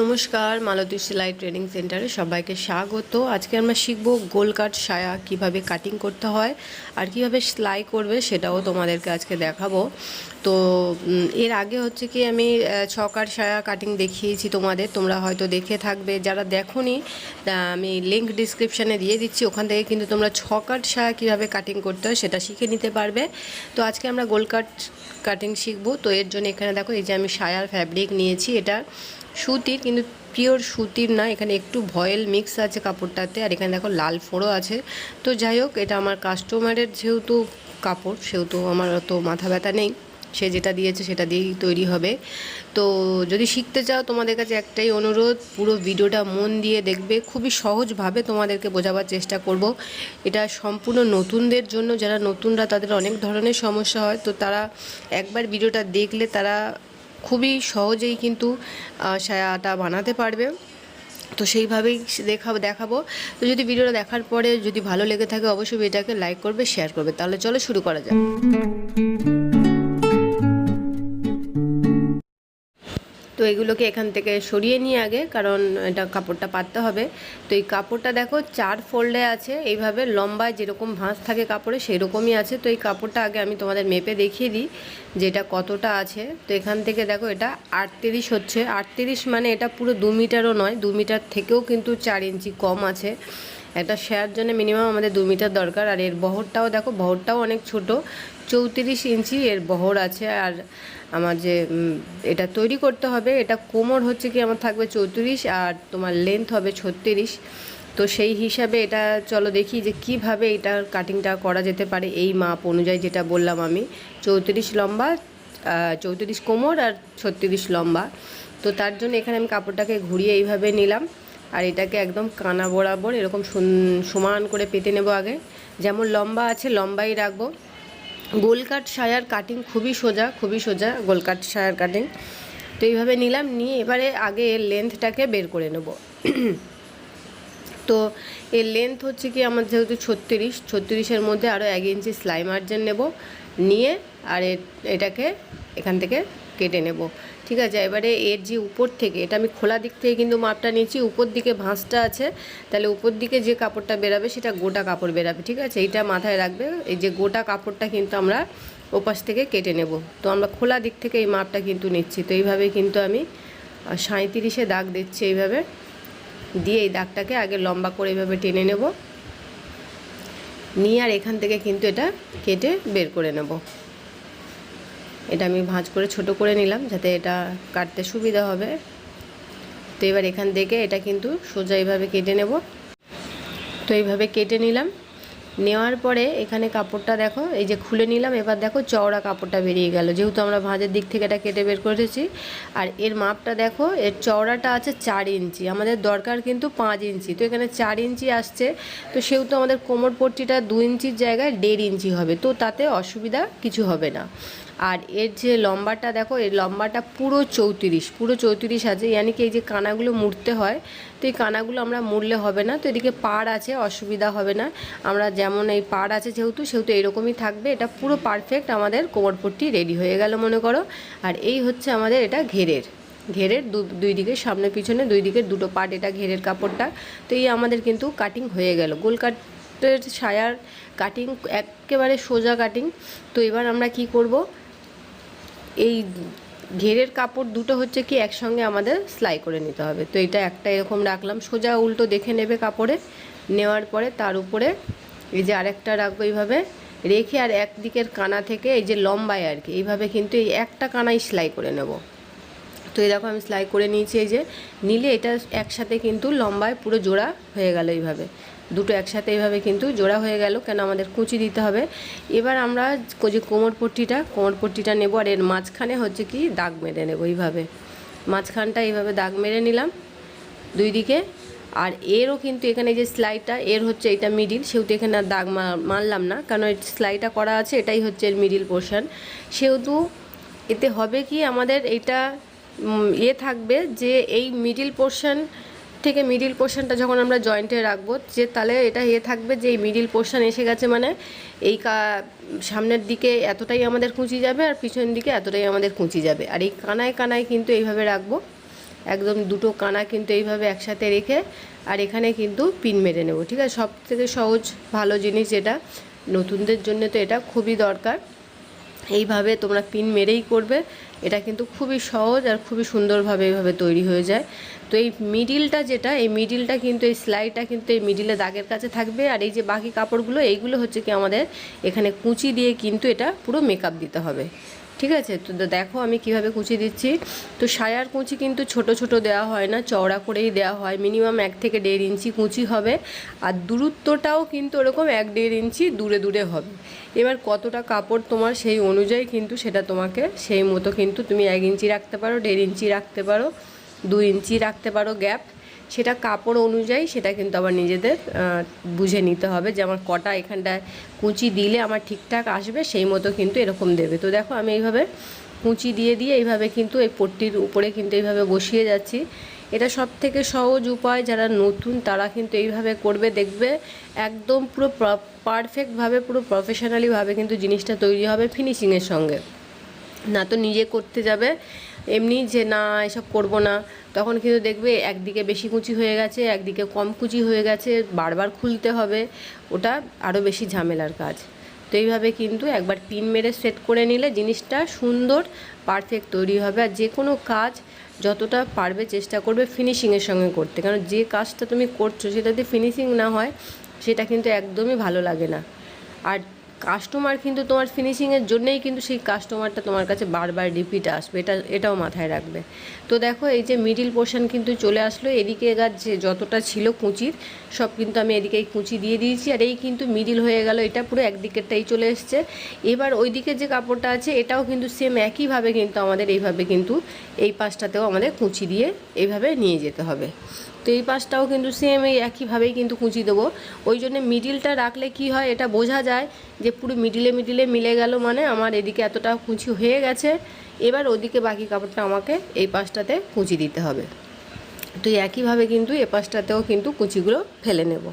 নমস্কার, মালতী সেলাই ট্রেনিং সেন্টারে সবাইকে স্বাগত। আজকে আমরা শিখব গোল কাট সায়া, কীভাবে কাটিং করতে হয় আর কীভাবে সেলাই করবে সেটাও তোমাদেরকে আজকে দেখাবো। তো এর আগে হচ্ছে কি আমি ছকার সায়া কাটিং দেখিয়েছি তোমাদের, তোমরা হয়তো দেখে থাকবে। যারা দেখোনি আমি লিঙ্ক ডিসক্রিপশানে দিয়ে দিচ্ছি। ওখান থেকে কিন্তু তোমরা ছকার সায়া কীভাবে কাটিং করতে হয় সেটা শিখে নিতে পারবে। তো আজকে আমরা গোল কাট কাটিং শিখব। তো এর জন্য এখানে দেখো, এই যে আমি সায়ার ফ্যাব্রিক নিয়েছি। এটা সুতির, কিন্তু পিওর সুতির না। এখানে একটু ভয়েল মিক্স আছে কাপড়টাতে। আর এখানে দেখো, লাল ফোড়ো আছে। তো যাই হোক, এটা আমার কাস্টমারের যেহেতু কাপড়, সেহেতু আমার অত মাথা ব্যথা নেই। সে যেটা দিয়েছে সেটা দিয়েই তৈরি হবে। তো যদি শিখতে চাও তোমাদের কাছে একটাই অনুরোধ, পুরো ভিডিওটা মন দিয়ে দেখবে। খুবই সহজভাবে তোমাদেরকে বোঝাবার চেষ্টা করব। এটা সম্পূর্ণ নতুনদের জন্য, যারা নতুনরা তাদের অনেক ধরনের সমস্যা হয়। তো তারা একবার ভিডিওটা দেখলে তারা খুবই সহজেই কিন্তু সায়াটা বানাতে পারবে। তো সেইভাবেই দেখাবো দেখাবো। তো যদি ভিডিওটা দেখার পরে যদি ভালো লেগে থাকে অবশ্যই এটাকে লাইক করবে, শেয়ার করবে। তাহলে চলো শুরু করা যাক। তো এগুলোকে এখান থেকে সরিয়ে নিয়ে আগে, কারণ এটা কাপড়টা পাততে হবে। তো এই কাপড়টা দেখো, চার ফোল্ডে আছে, এইভাবে লম্বায় যেরকম ভাঁজ থাকে কাপড়ে সেরকমই আছে। তো এই কাপড়টা আগে আমি তোমাদের মেপে দেখিয়ে দিই যে এটা কতটা আছে। তো এখান থেকে দেখো, এটা আটত্রিশ হচ্ছে। আটত্রিশ মানে এটা পুরো দু মিটারও নয়, দু মিটার থেকেও কিন্তু চার ইঞ্চি কম আছে। একটা শেয়ার জন্য মিনিমাম আমাদের দু মিটার দরকার। আর এর বহরটাও দেখো, বহরটাও অনেক ছোট, চৌত্রিশ ইঞ্চি এর বহর আছে। আর আমার যে এটা তৈরি করতে হবে, এটা কোমর হচ্ছে কি আমার থাকবে চৌত্রিশ আর তোমার লেন্থ হবে ছত্রিশ। তো সেই হিসাবে এটা চলো দেখি যে কীভাবে এটার কাটিংটা করা যেতে পারে এই মাপ অনুযায়ী যেটা বললাম আমি। চৌত্রিশ লম্বা চৌত্রিশ কোমর আর ছত্রিশ লম্বা। তো তার জন্য এখানে আমি কাপড়টাকে ঘুরিয়ে এইভাবে নিলাম আর এটাকে একদম কানা বরাবর এরকম সমান করে পেতে নেব আগে। যেমন লম্বা আছে লম্বাই রাখব। গোলকাট সায়ার কাটিং খুবই সোজা খুবই সোজা গোলকাট সায়ার কাটিং। তো এইভাবে নিলাম, নিয়ে এবারে আগে এর লেন্থটাকে বের করে নেব। তো এর লেন্থ হচ্ছে কি, আমার যেহেতু ছত্রিশ, ছত্রিশের মধ্যে আরও এক ইঞ্চি সেলাই মার্জিন নেব। নিয়ে আর এটাকে এখান থেকে কেটে নেব। ঠিক আছে, এবারে এর যে উপর থেকে, এটা আমি খোলা দিক থেকে কিন্তু মাপটা নিচ্ছি উপর দিকে ভাঁজটা আছে, তাহলে উপর দিকে যে কাপড়টা বেরাবে সেটা গোটা কাপড় বেরাবে, ঠিক আছে? এইটা মাথায় রাখবে, এই যে গোটা কাপড়টা কিন্তু আমরা ওপাশ থেকে কেটে নেব। তো আমরা খোলা দিক থেকে এই মাপটা কিন্তু নিচ্ছি, তো এইভাবে কিন্তু আমি সাঁত্রিশে দাগ দিচ্ছি এইভাবে, দিয়ে এই দাগটাকে আগে লম্বা করে এইভাবে টেনে নেব, নিয়ে আর এখান থেকে কিন্তু এটা কেটে বের করে নেব। এটা আমি ভাঁজ করে ছোট করে নিলাম যাতে এটা কাটতে সুবিধা হবে। তো এবার এখান থেকে এটা কিন্তু সোজা এইভাবে কেটে নেব। তো এইভাবে কেটে নিলাম। নেওয়ার পরে এখানে কাপড়টা দেখো, এই যে খুলে নিলাম, এবার দেখো চওড়া কাপড়টা বেরিয়ে গেল। যেহেতু আমরা ভাঁজের দিক থেকে এটা কেটে বের করেছি, আর এর মাপটা দেখো, এর চওড়াটা আছে চার ইঞ্চি, আমাদের দরকার কিন্তু পাঁচ ইঞ্চি, তো এখানে চার ইঞ্চি আসছে, তো সেহেতু আমাদের কোমর পট্টিটা দু ইঞ্চির জায়গায় দেড় ইঞ্চি হবে, তো তাতে অসুবিধা কিছু হবে না। আর এর যে লম্বাটা দেখো, এর লম্বাটা পুরো চৌত্রিশ পুরো চৌত্রিশ আছে, ইয়ানি কি এই যে কানাগুলো মুড়তে হয়, তো এই কানাগুলো আমরা মুড়লে হবে না, তো এদিকে পাড় আছে, অসুবিধা হবে না, আমরা যেমন এই পাড় আছে যেহেতু, সেহেতু এরকমই থাকবে। এটা পুরো পারফেক্ট আমাদের কোমরপট্টি রেডি হয়ে গেল মনে করো। আর এই হচ্ছে আমাদের এটা ঘেরের। ঘেরের দুই দিকে সামনে পিছনে, দুই দিকের দুটো পার্ট এটা ঘেরের কাপড়টা। তো এই আমাদের কিন্তু কাটিং হয়ে গেল। গোল কাটের সায়ার কাটিং একেবারে সোজা কাটিং তো এবার আমরা কি করব? এই ঘেরের কাপড় দুটো হচ্ছে কি একসঙ্গে আমাদের সেলাই করে নিতে হবে। তো এটা একটা এরকম রাখলাম। সোজা উল্টো দেখে নেবে কাপড়ে। নেওয়ার পরে তার উপরে এই যে আরেকটা রাখব এইভাবে রেখে আর একদিকের কানা থেকে এই যে লম্বায় আর কি, এইভাবে কিন্তু এই একটা কানাই সেলাই করে নেব। তো দেখো আমি সেলাই করে নিয়েছি এই যে, নিলে এটা একসাথে কিন্তু লম্বায় পুরো জোড়া হয়ে গেল এইভাবে। দুটো একসাথে এইভাবে কিন্তু জোড়া হয়ে গেল, কেন আমাদের কুচি দিতে হবে। এবার আমরা যে কোমর পট্টিটা কোমর পট্টিটা নেব আর এর মাঝখানে হচ্ছে কি দাগ মেরে নেব এইভাবে। মাঝখানটা এইভাবে দাগ মেরে নিলাম। দুই দিকে আর এরও কিন্তু এখানে যে স্লাইডটা এর হচ্ছে এটা মিডিল সেহেতু এখানে আর দাগ মারলাম না, কারণ এই স্লাইডটা করা আছে, এটাই হচ্ছে এর মিডিল পোর্শন সেহেতু এতে হবে কি আমাদের এটা ইয়ে থাকবে যে এই মিডিল পোর্শন থেকে মিডিল পোর্শনটা যখন আমরা জয়েন্টে রাখব, যে তাহলে এটা ইয়ে থাকবে যে এই মিডিল পোর্শন এসে গেছে মানে এই সামনের দিকে এতটাই আমাদের কুঁচি যাবে আর পিছনের দিকে এতটাই আমাদের কুঁচি যাবে। আর এই কানায় কানায় কিন্তু এইভাবে রাখব। একদম দুটো কানা কিন্তু এইভাবে একসাথে রেখে আর এখানে কিন্তু পিন মেরে নেব, ঠিক আছে? সব থেকে সহজ, ভালো জিনিস যেটা, নতুনদের জন্য তো এটা খুবই দরকার। এইভাবে তোমরা পিন মেরেই করবে, এটা কিন্তু খুবই সহজ আর খুবই সুন্দরভাবে এইভাবে তৈরি হয়ে যায়। তো এই মিডিলটা যেটা, এই মিডিলটা কিন্তু, এই সেলাইটা কিন্তু এই মিডিলে দাগের কাছে থাকবে আর এই যে বাকি কাপড়গুলো, এইগুলো হচ্ছে কি আমাদের এখানে কুচি দিয়ে কিন্তু এটা পুরো মেকআপ দিতে হবে। ঠিক আছে? তো দেখো আমি কীভাবে কুচি দিচ্ছি। তো সায়ার কুচি কিন্তু ছোট ছোট দেওয়া হয় না, চওড়া করেই দেওয়া হয়। মিনিমাম এক থেকে দেড় ইঞ্চি কুচি হবে। আর দূরত্বটাও কিন্তু ওরকম এক দেড় ইঞ্চি দূরে দূরে হবে। এবার কতটা কাপড় তোমার সেই অনুযায়ী কিন্তু সেটা তোমাকে সেই মতো কিন্তু তুমি এক ইঞ্চি রাখতে পারো, দেড় ইঞ্চি রাখতে পারো, দু ইঞ্চি রাখতে পারো গ্যাপ সেটা কাপড় অনুযায়ী সেটা কিন্তু আবার নিজেদের বুঝে নিতে হবে যে আমার কটা এখানটায় কুচি দিলে আমার ঠিকঠাক আসবে, সেই মতো কিন্তু এরকম দেবে। তো দেখো আমি এইভাবে কুচি দিয়ে দিয়ে এইভাবে কিন্তু এই পট্টির উপরে কিন্তু এইভাবে বসিয়ে যাচ্ছি। এটা সব থেকে সহজ উপায়, যারা নতুন তারা কিন্তু এইভাবে করবে, দেখবে একদম পুরো পারফেক্টভাবে পুরো প্রফেশনালিভাবে কিন্তু জিনিসটা তৈরি হবে ফিনিশিংয়ের সঙ্গে। না তো নিজে করতে যাবে এমনি যে না, এসব করব না। তখন কিন্তু দেখবে একদিকে বেশি কুচি হয়ে গেছে, একদিকে কম কুচি হয়ে গেছে, বারবার খুলতে হবে। ওটা আরও বেশি ঝামেলার কাজ। তো এইভাবে কিন্তু একবার পিন মেরে সেট করে নিলে জিনিসটা সুন্দর পারফেক্ট তৈরি হবে। আর যে কোনো কাজ যতটা পারবে চেষ্টা করবে ফিনিশিংয়ের সঙ্গে করতে। কারণ যে কাজটা তুমি করছ সেটাতে ফিনিশিং না হয়, সেটা কিন্তু একদমই ভালো লাগে না। আর কাস্টমার কিন্তু তোমার ফিনিশিংয়ের জন্যেই কিন্তু সেই কাস্টমারটা তোমার কাছে বারবার রিপিট আসবে। এটা, এটাও মাথায় রাখবে। তো দেখো, এই যে মিডিল পোর্শন কিন্তু চলে আসলো। এদিকে গাছ যে যতটা ছিল কুচির সব কিন্তু আমি এদিকে কুচি দিয়ে দিয়েছি, আর এই কিন্তু মিডিল হয়ে গেল, এটা পুরো একদিকেরটাই চলে এসছে। এবার ওই দিকের যে কাপড়টা আছে, এটাও কিন্তু সেম একইভাবে কিন্তু আমাদের এইভাবে কিন্তু এই পাশটাতেও আমাদের কুচি দিয়ে এইভাবে নিয়ে যেতে হবে। তো এই পাশটাও কিন্তু সেম এই একইভাবেই কিন্তু কুচি দেবো। ওই জন্য মিডিলটা রাখলে কি হয়, এটা বোঝা যায় যে পুরো মিডিলে মিডিলে মিলে গেল মানে আমার এদিকে এতটা কুঁচি হয়ে গেছে। এবার ওদিকে বাকি কাপড়টা আমাকে এই পাশটাতে কুচি দিতে হবে। তো একইভাবে কিন্তু এপাশটাতেও পাশটাতেও কিন্তু কুচিগুলো ফেলে নেব।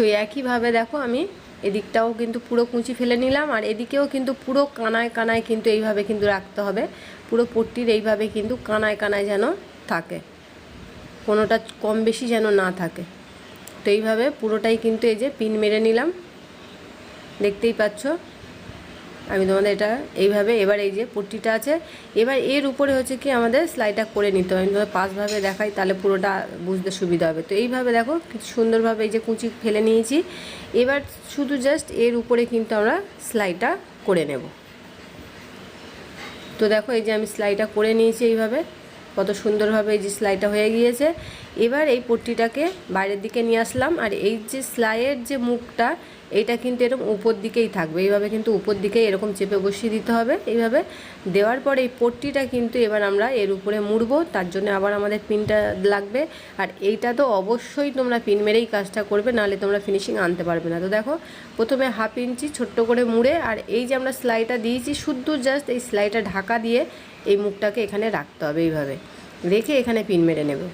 তো একইভাবে দেখো আমি এদিকটাও কিন্তু পুরো কুঁচি ফেলে নিলাম আর এদিকেও কিন্তু পুরো কানায় কানায় কিন্তু এইভাবে কিন্তু রাখতে হবে। পুরো পট্টির এইভাবে কিন্তু কানায় কানায় যেন থাকে। কোনোটা কম বেশি যেন না থাকে। তো এইভাবে পুরোটাই কিন্তু এই যে পিন মেরে নিলাম। দেখতেই পাচ্ছ? আমি তোমাদের এটা এইভাবে, এবার এই যে পট্টিটা আছে, এবার এর উপরে হচ্ছে কি আমাদের সেলাইটা করে নিতে হবে আমি তোমাদের পাঁচভাবে দেখাই, তাহলে পুরোটা বুঝতে সুবিধা হবে। তো এইভাবে দেখো সুন্দরভাবে এই যে কুচি ফেলে নিয়েছি। এবার শুধু জাস্ট এর উপরে কিন্তু আমরা সেলাইটা করে নেব। তো দেখো, এই যে আমি সেলাইটা করে নিয়েছি এইভাবে। কত সুন্দরভাবে এই যে সেলাইটা হয়ে গিয়েছে। এবার এই পট্টিটাকে বাইরের দিকে নিয়ে আসলাম। আর এই যে সেলাইয়ের যে মুখটা এইটা কিন্তু এরকম উপর দিকেই থাকবে। এইভাবে কিন্তু উপর দিকেই এরকম চেপে বসিয়ে দিতে হবে। এইভাবে দেওয়ার পর এই পট্টিটা কিন্তু এবার আমরা এর উপরে মুড়বো। তার জন্য আবার আমাদের পিনটা লাগবে। আর এইটা তো অবশ্যই তোমরা পিন মেরেই কাজটা করবে, নাহলে তোমরা ফিনিশিং আনতে পারবে না। তো দেখো, প্রথমে হাফ ইঞ্চি ছোট্ট করে মুড়ে, আর এই যে আমরা সেলাইটা দিয়েছি, শুদ্ধ জাস্ট এই সেলাইটা ঢাকা দিয়ে এই মুখটাকে এখানে রাখতে হবে এইভাবে। রেখে এখানে পিন মেরে নেবে।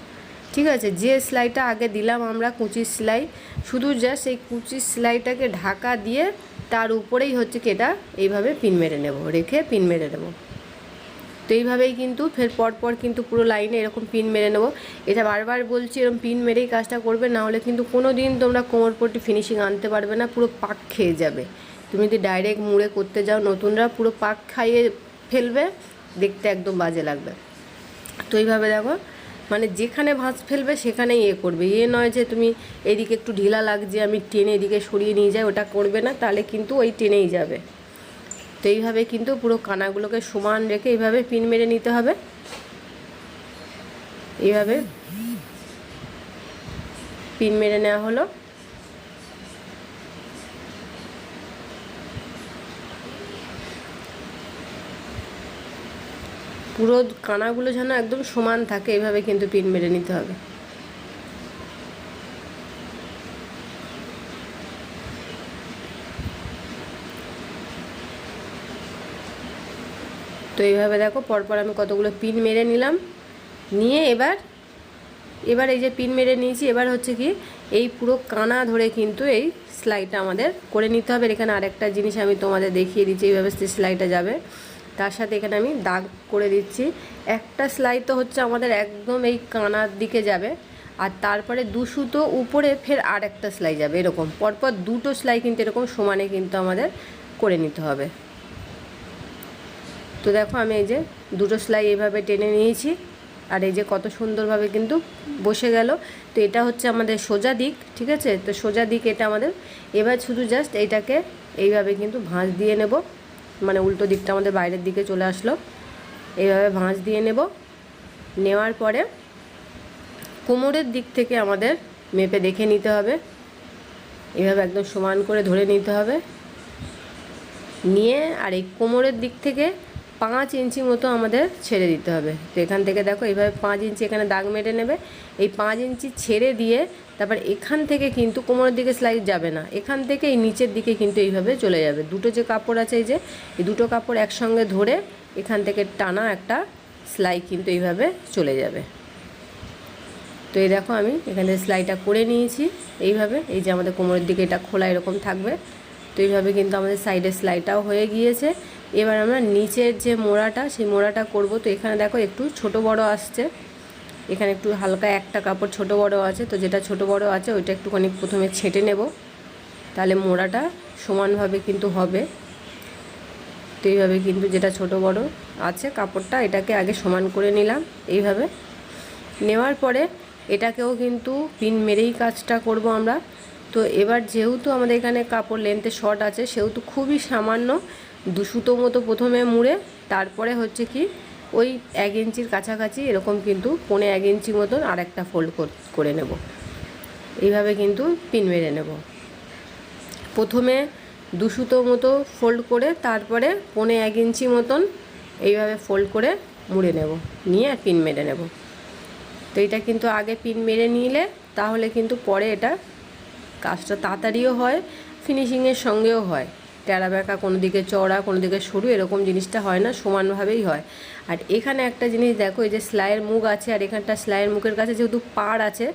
ঠিক আছে, যে সেলাইটা আগে দিলাম আমরা কুচির সেলাই, শুধু জাস্ট এই কুচির সেলাইটাকে ঢাকা দিয়ে তার উপরেই হচ্ছে কি এটা, এইভাবে পিন মেরে নেব, রেখে পিন মেরে নেব। তো এইভাবেই কিন্তু ফের পরপর কিন্তু পুরো লাইনে এরকম পিন মেরে নেব। এটা বারবার বলছি, এরকম পিন মেরেই কাজটা করবে, না হলে কিন্তু কোনো দিন তোমরা কোমরপট্টি ফিনিশিং আনতে পারবে না, পুরো পাক খেয়ে যাবে। তুমি যদি ডাইরেক্ট মুড়ে করতে যাও, নতুনরা পুরো পাক খাইয়ে ফেলবে, দেখতে একদম বাজে লাগবে। তো এইভাবে দেখো মানে যেখানে ভাঁজ ফেলবে সেখানেই এ করবে। এ নয় যে তুমি এদিকে একটু ঢিলা লাগছে, আমি টেনে এদিকে সরিয়ে নিয়ে যাই, ওটা করবে না, তাহলে কিন্তু ওই টেনেই যাবে। তো এইভাবে কিন্তু পুরো কানাগুলোকে সমান রেখে এইভাবে পিন মেরে নিতে হবে। এইভাবে পিন মেরে নেওয়া হলো। পুরো কানাগুলো যেন একদম সমান থাকে, এভাবে কিন্তু পিন মেরে নিতে হবে। তো এইভাবে দেখো, পরপর আমি কতগুলো পিন মেরে নিলাম। নিয়ে এবার এবার এই যে পিন মেরে নিয়েছি, এবার হচ্ছে কি, এই পুরো কানা ধরে কিন্তু এই সেলাইটা আমাদের করে নিতে হবে। এখানে আরেকটা জিনিস আমি তোমাদের দেখিয়ে দিচ্ছি, এইভাবে সেলাইটা যাবে। তার সাথে এখানে আমি দাগ করে দিচ্ছি। একটা সেলাই তো হচ্ছে আমাদের একদম এই কানার দিকে যাবে, আর তারপরে দু সুতো উপরে ফের আর একটা সেলাই যাবে, এরকম। পরপর দুটো সেলাই কিন্তু এরকম সমানে কিন্তু আমাদের করে নিতে হবে। তো দেখো আমি এই যে দুটো সেলাই এইভাবে টেনে নিয়েছি, আর এই যে কত সুন্দরভাবে কিন্তু বসে গেল। তো এটা হচ্ছে আমাদের সোজা দিক, ঠিক আছে? তো সোজা দিক এটা আমাদের, এবার শুধু জাস্ট এটাকে এইভাবে কিন্তু ভাঁজ দিয়ে নেব। মানে উল্টো দিকটা আমাদের বাইরের দিকে চলে আসলো। এইভাবে ভাঁজ দিয়ে নেব। নেওয়ার পরে কোমরের দিক থেকে আমাদের মেপে দেখে নিতে হবে। এভাবে একদম সমান করে ধরে নিতে হবে। নিয়ে আর এই কোমরের দিক থেকে পাঁচ ইঞ্চি মতো আমাদের ছেড়ে দিতে হবে। তো এখান থেকে দেখো এইভাবে পাঁচ ইঞ্চি এখানে দাগ মেরে নেবে। এই পাঁচ ইঞ্চি ছেড়ে দিয়ে তারপর এখান থেকে কিন্তু কোমরের দিকে স্লাইড যাবে না। এখান থেকে এই নিচের দিকে কিন্তু এইভাবে চলে যাবে। দুটো যে কাপড় আছে এই যে, এই দুটো কাপড় একসঙ্গে ধরে এখান থেকে টানা একটা সেলাই কিন্তু এইভাবে চলে যাবে। তো এই দেখো আমি এখানে সেলাইটা করে নিয়েছি। এইভাবে এই যে আমাদের কোমরের দিকে এটা খোলা এরকম থাকবে। তো এইভাবে কিন্তু আমাদের সাইডের সেলাইটাও হয়ে গিয়েছে। এবার আমরা নিচের যে মোড়াটা, সেই মোড়াটা করব। তো এখানে দেখো একটু ছোট বড় আসছে। এখানে একটু হালকা একটা কাপড় ছোট বড় আছে। তো যেটা ছোট বড় আছে, ওইটা একটুখানি প্রথমে ছেটে নেব। তাহলে মোড়াটা সমানভাবে কিন্তু হবে। তো এইভাবে কিন্তু যেটা ছোট বড় আছে কাপড়টা, এটাকে আগে সমান করে নিলাম। এইভাবে নেওয়ার পরে এটাকেও কিন্তু পিন মেরেই কাজটা করব আমরা। তো এবার যেহেতু আমাদের এখানে কাপড় লেন্থে শর্ট আছে, সেহেতু খুবই সামান্য দুশুতো মতো প্রথমে মুড়ে, তারপরে হচ্ছে কি ওই এক ইঞ্চির কাছাকাছি এরকম কিন্তু পনে এক ইঞ্চি মতন আর একটা ফোল্ড করে নেব। এইভাবে কিন্তু পিন মেরে নেব। প্রথমে দুশুতো মতো ফোল্ড করে, তারপরে পনে এক ইঞ্চি মতন এইভাবে ফোল্ড করে মুড়ে নেব, নিয়ে আর পিন মেরে নেব। তো এটা কিন্তু আগে পিন মেরে নিলে তাহলে কিন্তু পরে এটা কাজটা তাড়াতাড়িও হয় ফিনিশিংয়ের সঙ্গেও হয়। টেরা ব্যাকা কোনো দিকে চড়া কোনো দিকে সরু, এরকম জিনিসটা হয় না, সমানভাবেই হয়। আর এখানে একটা জিনিস দেখো, এই যে স্লাইয়ের মুখ আছে, আর এখানটা স্লাইয়ের মুখের কাছে যেহেতু পাড় আছে,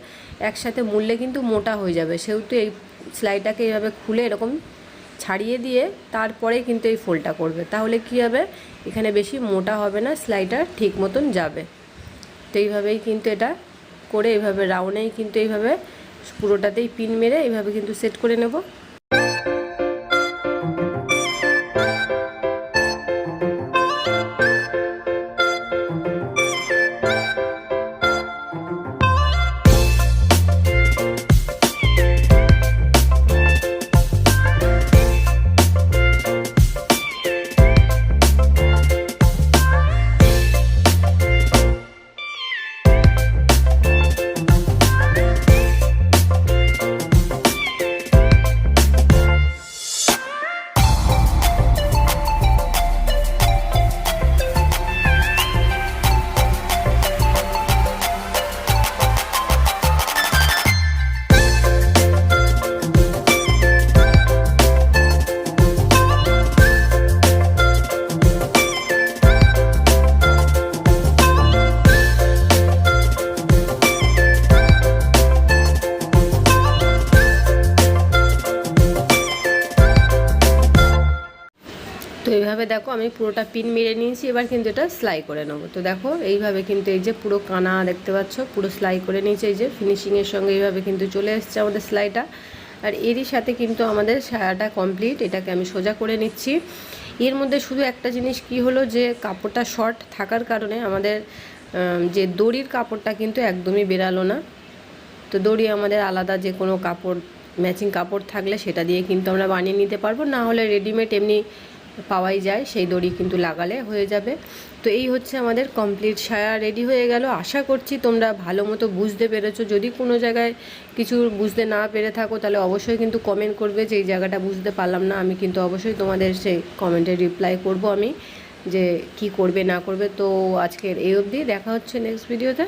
একসাথে মুড়লে কিন্তু মোটা হয়ে যাবে। সেহেতু এই স্লাইটাকে এইভাবে খুলে এরকম ছাড়িয়ে দিয়ে তারপরে কিন্তু এই ফোলটা করবে। তাহলে কি হবে? এখানে বেশি মোটা হবে না, স্লাইটা ঠিক মতন যাবে। তো এইভাবেই কিন্তু এটা করে, এইভাবে রাউন্ডেই কিন্তু এইভাবে পুরোটাতেই পিন মেরে এইভাবে কিন্তু সেট করে নেব। তো এইভাবে দেখো আমি পুরোটা পিন মেরে নিয়েছি, এবার কিন্তু এটা সেলাই করে নেব। তো দেখো, এইভাবে কিন্তু এই যে পুরো কানা দেখতে পাচ্ছ, পুরো সেলাই করে নিয়েছে, এই যে ফিনিশিংয়ের সঙ্গে এইভাবে কিন্তু চলে এসছে আমাদের সেলাইটা। আর এরই সাথে কিন্তু আমাদের সারাটা কমপ্লিট এটাকে আমি সোজা করে নিচ্ছি। এর মধ্যে শুধু একটা জিনিস কি হলো যে, কাপড়টা শর্ট থাকার কারণে আমাদের যে দড়ির কাপড়টা কিন্তু একদমই বেরালো না। তো দড়ি আমাদের আলাদা যে কোনো কাপড় ম্যাচিং কাপড় থাকলে সেটা দিয়ে কিন্তু আমরা বানিয়ে নিতে পারব। না হলে রেডিমেড এমনি পাওয়াই যায়, সেই দড়ি কিন্তু লাগালে হয়ে যাবে। তো এই হচ্ছে আমাদের কমপ্লিট সায়া রেডি হয়ে গেল। আশা করছি তোমরা ভালো মতো বুঝতে পেরেছ। যদি কোনো জায়গায় কিছু বুঝতে না পেরে থাকো, তাহলে অবশ্যই কিন্তু কমেন্ট করবে যে, এই জায়গাটা বুঝতে পারলাম না। আমি কিন্তু অবশ্যই তোমাদের সেই কমেন্টে রিপ্লাই করব আমি, যে কি করবে, না করবে। তো আজকের এই অবধি দেখা হচ্ছে নেক্সট ভিডিওতে